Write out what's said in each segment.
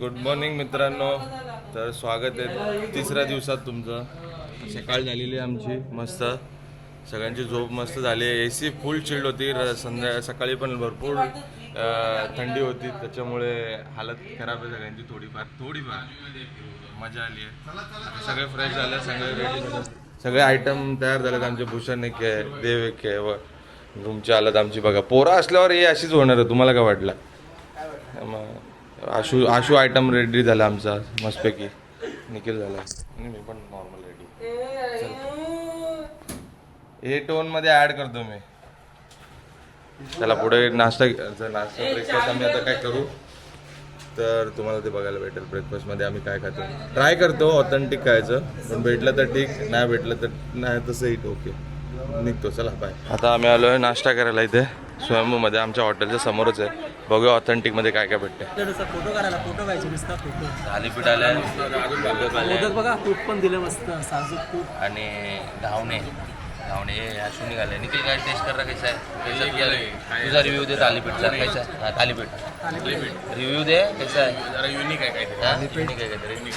Good morning मित्रांनो. तर स्वागत आहे. तिसऱ्या दिवसात तुमचं. सकाळ झालेली आहे आमची मस्त. सगळ्यांची झोप मस्त झाली ए सी फुल चिल्ड होती. र- संध्या सकाळी पण भरपूर थंडी होती. त्याच्यामुळे हालत खराब आहे सगळ्यांची थोडीफार. थोडीफार. मजा आली आहे. सगळे फ्रेश झाले सगळे रेडी सगळे आयटम तयार झालेत. आमचे भूषण एक आहे देव एक आहे व रूमच्या आलात आमची. बघा पोरं असल्यावर हे अशीच होणार आहे. तुम्हाला काय वाटलं? मग आशू आशू आयटम रेडी झाला आमचा. मस्तपैकी. निखिल झाला. आणि मी पण नॉर्मल रेडी हे टोनमध्ये ऍड करतो मी. चला पुढे नाश्ता जर नाश्ता ब्रेकफास्ट आम्ही आता काय करू? तर तुम्हाला ते बघायला भेटेल ब्रेकफास्टमध्ये आम्ही काय खातो. ट्राय करतो ऑथेंटिक खायचं. पण भेटलं तर ठीक नाही भेटलं तर नाही तसंही ओके निघतो चला बाय आता आम्ही आलोय नाश्ता करायला इथे. स्वयंभूमध्ये आमच्या हॉटेलच्या समोरच आहे. बघूया ऑथेंटिकमध्ये काय काय भेटते फोटो काढायला फोटो पाहिजे नुसता फोटो थालीपीठ मोदक मोदक बघा तूप पण दिलं मस्त साजूक तूप. आणि धावणे. धावणे हे अश्विनी घाले निखिल काय टेस्ट कर कैसा है कैसा किया तुझा रिव्ह्यू दे थालीपीठचा कैसा? आहे हा थालीपीठ रिव्ह्यू दे कैसा आहे? जरा युनिक आहे काहीतरी. आहे काहीतरी.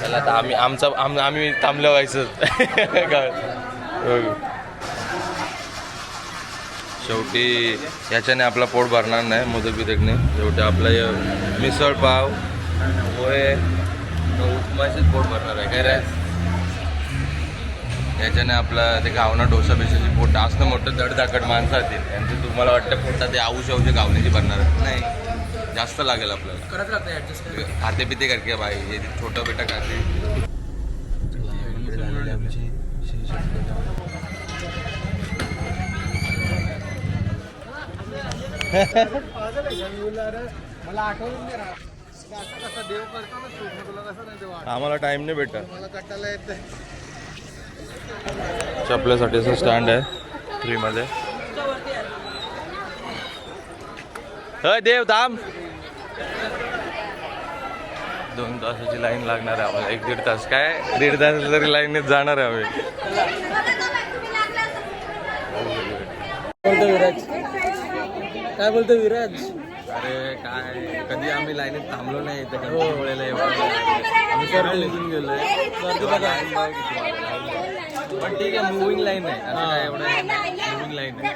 चला आता आम्ही आमचा आम- आम्ही थांबलं व्हायचं. शेवटी याच्याने आपला पोट भरणार नाही मोदक बिदकने शेवटी आपला मिसळ पाव पोहे उपमाशीच पोट भरणार आहे काय याच्याने आपला ते गावना डोसा बिशाची पोट असणं मोठं दडदाकट माणसं असतील यांचं तुम्हाला वाटतं पोटात ते आऊश औषध गावण्याची भरणार. नाही. जास्त लागेल आपल्याला. करत लागतं ऍडजस्ट खाते पिते करके भाई हे छोटं बेटा खाते. मला आठवून दे कसा देव करतो ना तू तुला कसं नाही देवा आम्हाला टाइम नाही भेटत. मला कटायला येत आपल्यासाठी असं स्टँड आहे फ्रीमध्ये अय देव थांब. दोन तासाची लाईन लागणार आहे आम्हाला. एक दीड तास. काय? दीड तास तरी लाईनीत जाणार आहे आम्ही बोलतो विराज काय बोलतो विराज? अरे काय कधी आम्ही लाईनीत थांबलो नाही त्या गणपतीपुळेला एवढं आम्ही सरळ निघून गेलोय. वाजली. पण ठीक आहे मुव्हिंग लाईन आहे. असं काय एवढं मुव्हिंग लाईन आहे.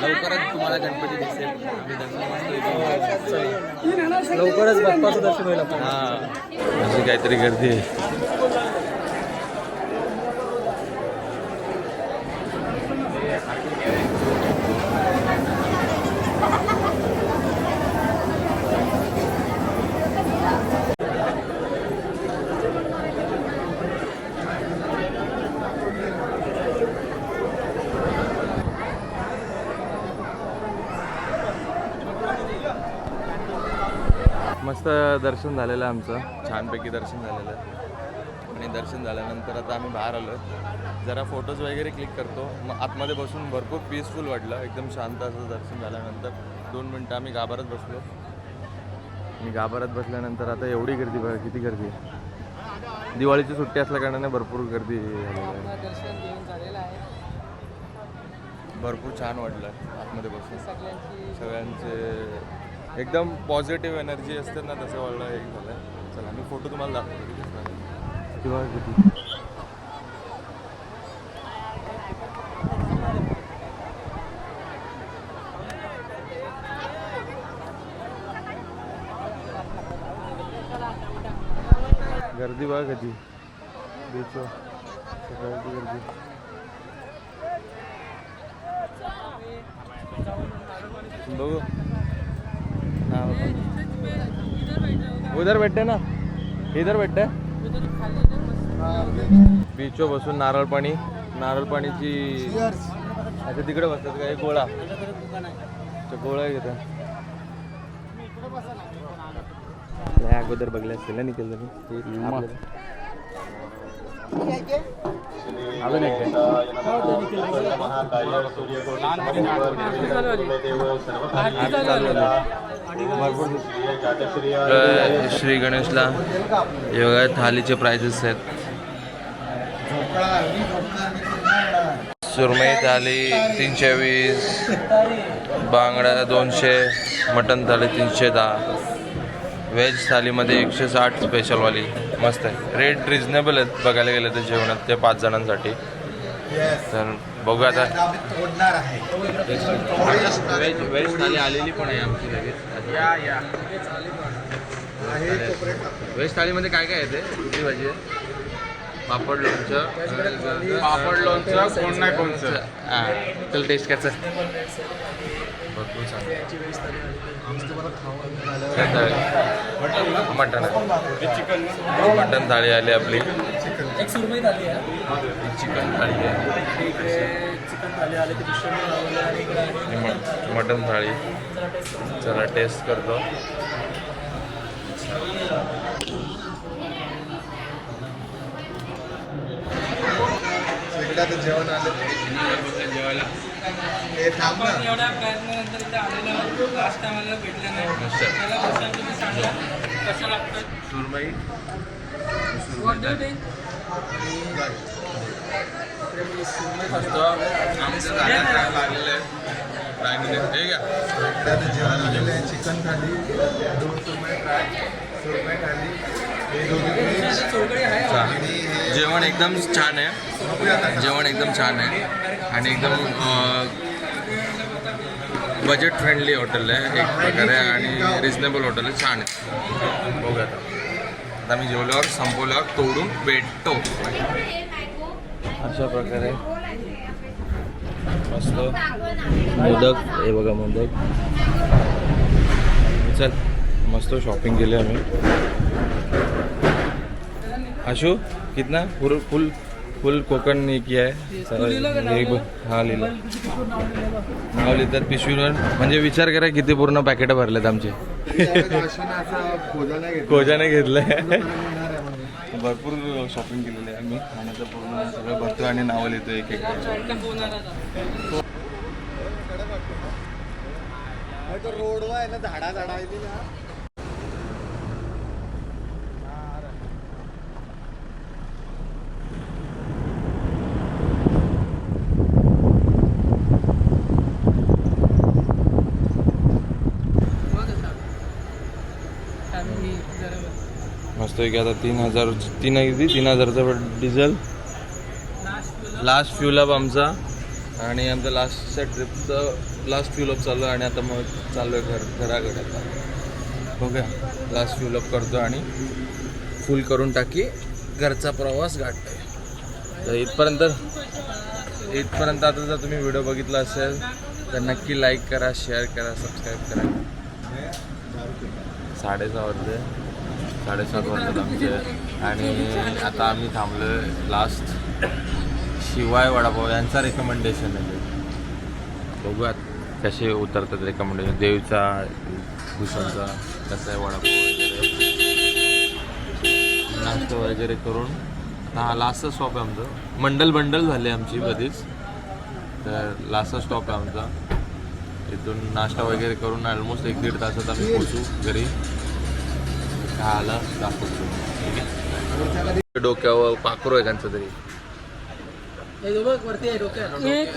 लवकरच तुम्हाला गणपती दिसेल. आम्ही दर्शन घेतो. लवकरच बाप्पाचं दर्शन होईल आपण हा. अशी काहीतरी गर्दी आहे. दर्शन झालेलं आहे आमचं. छानपैकी दर्शन झालेलं आहे. आणि दर्शन झाल्यानंतर आता आम्ही बाहेर आलो जरा फोटोज वगैरे क्लिक करतो. मग आतमध्ये बसून भरपूर पीसफुल वाटलं. एकदम शांत असं दर्शन झाल्यानंतर दोन मिनटं आम्ही गाभारात बसलो. मी गाभारात बसल्यानंतर आता एवढी गर्दी बघा किती गर्दी आहे. दिवाळीची सुट्टी असल्या कारणाने भरपूर गर्दी झालेली आहे. दर्शन घेऊन झालेलं आहे. भरपूर छान वाटलं आतमध्ये बसून. सगळ्यांची सगळ्यांचे एकदम पॉझिटिव्ह एनर्जी असते ना तसं वाढलं एक झालं चला मी फोटो तुम्हाला दाखवतो. किंवा गर्दी बघा कधी. बीचवर सकाळची गर्दी. बघू. उधर बैठे ना? इधर बैठे? बीचवर बसून नारळ पाणी नारळ पाणीची अच्छा तिकडे बसतात काय गोळा. अच्छा, गोळा घेतात लय अगोदर बघले असतील ना निखिल तुम्ही आपल्याला. अजून एक? श्री गणेशला. योगा थालीचे प्राइजेस आहेत. सुरमई थाली तीनशे वीस बांगडा दोनशे मटन थाली तीनशे दहा. व्हेज थालीमध्ये एकशे साठ स्पेशलवाली मस्त आहे. रेट रिजनेबल आहेत बघायला गेलं तर जेवणात ते पाच जणांसाठी. तर बघूया आता. तोडणार आहे. व्हेज व्हेज थाली आलेली पण आहे आमची लगेच. या या. आहे कोपऱ्यात व्हेज थालीमध्ये काय काय येते कुठली भाजी आहे. पापड लोणचं पापड लोणचं कोण नाही कोणचं. हां चल टेस्ट करायचं भरपूर चांगलं काय थाळी? मटण. आहे मटण थाळी आली आपली. एक सुरमई थाली आहे. चिकन थाळी आहे. इकडे चिकन थाली आले की दुसरं लावले आणि इकडे आहे. आणि म- मटण थाळी. जरा टेस्ट करून चला टेस्ट करतो. जेवण आलं. जेवायला हे थांब ना. एवढ्या प्रयत्नानंतर इथे आलेलं लास्ट टाइम मला भेटलं नाही. मस्त. त्याला कसं तुम्ही सांगा. सुरमई लागलेलं आहे तर जेवण आहे चिकन थाली दोन सुरमई फ्राय सुरमई थाली दोघी fish चौकडी आहे. आणि जेवण एकदम छान आहे. जेवण एकदम छान आहे. आणि एकदम बजेट फ्रेंडली हॉटेल आहे. एक प्रकारे आणि रिजनेबल हॉटेल आहे. छान आहे. बघूया आता. आता मी जेवल्यावर संपवल्यावर तोडून भेटतो. अशा प्रकारे. मस्त. मोदक. हे बघा मोदक. चल. मस्त शॉपिंग केली आम्ही. अशू कितना? फुल फुल फुल कोकण ने किया है। एक हा लिहिलं नाव लिहितात पिशवीवर म्हणजे विचार करा किती पूर्ण पॅकेट भरलेत आमचे। अश्विन असं खोजा नाही घेतला. कोजाने घेतलंय आहे. भरपूर शॉपिंग केलेली आहे आम्ही. आणि आता पूर्ण सगळं भरतो आणि नावं लिहितो एक एक. रोडवर आहे ना झाडा झाडा आहे ती ना बघ आता. Family जरा दिसतोय की आता तीन हजार तीन किती? तीन हजारचा डिझेल लास्ट लास्ट फ्युलअप आमचा. आणि आमचा लास्टच्या ट्रिपचं लास्ट फ्युलअप चालू आहे आणि आता मग चालू आहे घर घराकडे आता. ओके? लास्ट फ्युलअप करतो आणि फुल करून टाकी घरचा प्रवास गाठतो तर इथपर्यंत इथपर्यंत आता जर तुम्ही व्हिडिओ बघितला असेल तर नक्की लाईक करा शेअर करा सबस्क्राईब करा. साडेसहा वाजले. साडेसात वाजतात आमचे आणि आता आम्ही थांबलो लास्ट शिवाय वडापाव. यांचा रेकमेंडेशन आहे म्हणजे बघूयात कसे उतरतात रेकमेंडेशन देवीचा भूषणचा कसा आहे वडापाव वगैरे. नाश्ता वगैरे करून. हा लास्टचा स्टॉप आहे आमचं. मंडल बंडल झाले आमची कधीच. तर लास्टचा स्टॉप आहे आमचा. इथून नाश्ता वगैरे करून ऑलमोस्ट एक दीड तासात आम्ही पोचू घरी. खायला दाखवतो ठीक आहे? डोक्यावर पाखरू आहे त्यांचं तरी. एक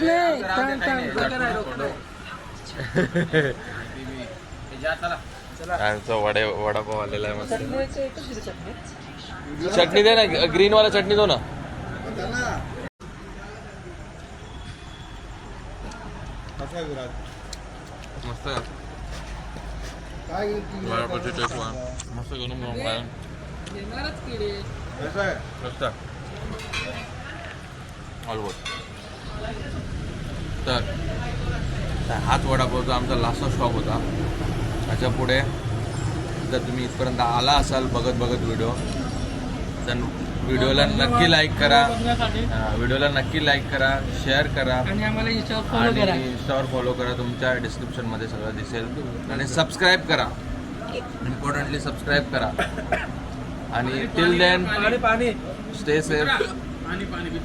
त्यांचा वडे वडापाव आलेला आहे मस्त. चटणी दे ना ग्रीनवाला चटणी दो ना. मस्त काय वडापावची टेस्ट वा मस्त करून मग काय तर तर हाच वडापावचा आमचा लास्टचा स्टॉप होता. त्याच्या पुढे जर तुम्ही इथपर्यंत आला असाल बघत बघत व्हिडिओ तर व्हिडिओला नक्की लाईक करा. व्हिडिओला नक्की लाईक करा शेअर करा. आणि आम्हाला इंस्टावर फॉलो करा. आणि इंस्टावर फॉलो करा. तुमच्या डिस्क्रिप्शनमध्ये सगळं दिसेल. आणि सबस्क्राईब करा. इम्पॉर्टंटली सबस्क्राईब करा. आणि till then stay safe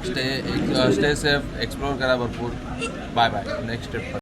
stay stay safe explore करा भरपूर. Bye bye next trip